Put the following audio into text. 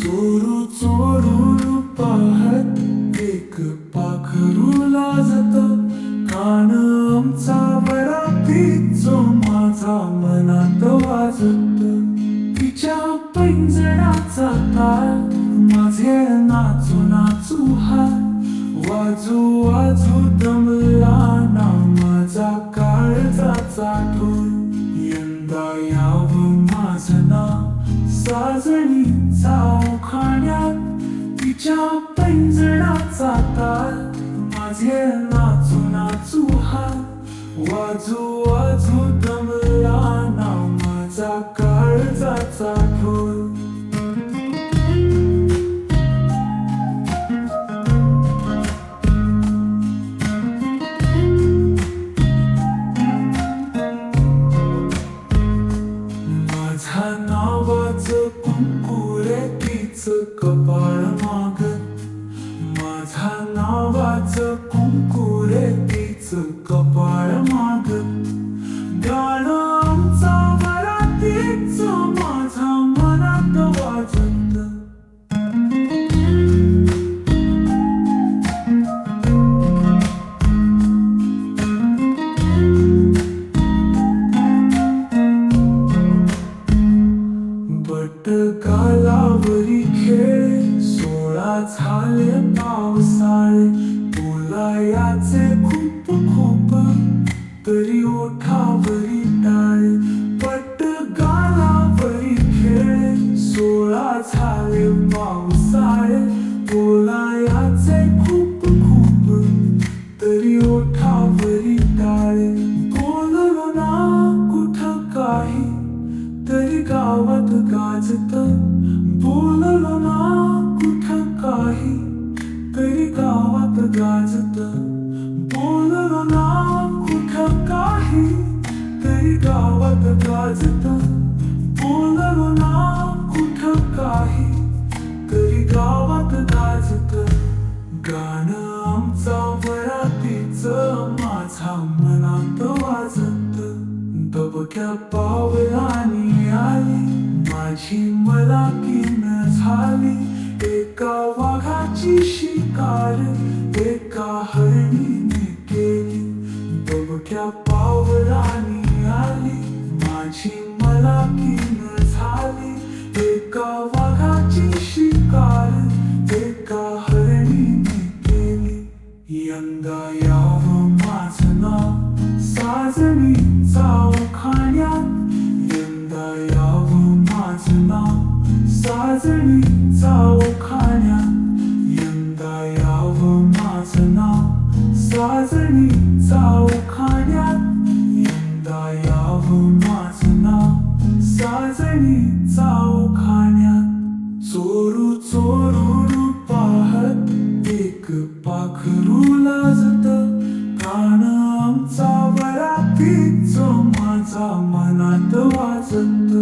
चोरू चोरू पाहत एक पाखरू लाजत. कान आमचा जो माझा मनात वाजत. तिच्या पैंजणाचा ताल माझे नाचू नाचू हा वाजू वाजू दमला ना माझा काळचा चाटून यंदा या माझं नाव साजणीचा खाण्यात तिच्या पैंजणाचा ताल माझे नाचू नाचू हात वाजू वाजू कपाळ माग माझा नावाचं कुंकुरे तिचं कपाळ माग गाणं आमचा माझा मनात वाजत. बट कालावरी झाले पावसाळे बोलायाचे खूप खूप तरी ओठावरी टाळे पट गालावरी खेळ सोळा झाले पावसाळे बोलायाचे खूप खूप तरी ओठावरी टाळे गावात गाजत बोललो ना कुठं काही तरी गावात गाजत गाणं आमचा वरातीचं माझा मनात वाजत. दबक्या पावलानी आली माझी मला किन झाली. एका वाघाची शिकार एका हरणीने केली. दबक्या पावलानी आली माझी मला किन झाली. एका वाघाची शिकार एका हरणीने केली. यंदा याव माझं नाव साजणीचा खाण्यात यंदा यावं माझं नाव साजणीचा खाण्यात यंदा यावं माझं नाव साजणीचा उखाण्यात साजणीचा उखाण्यात चोरू चोरू पाहत एक पाखरू लाजत. प्राण आमचा वरातीचो माझा मनात वाजत.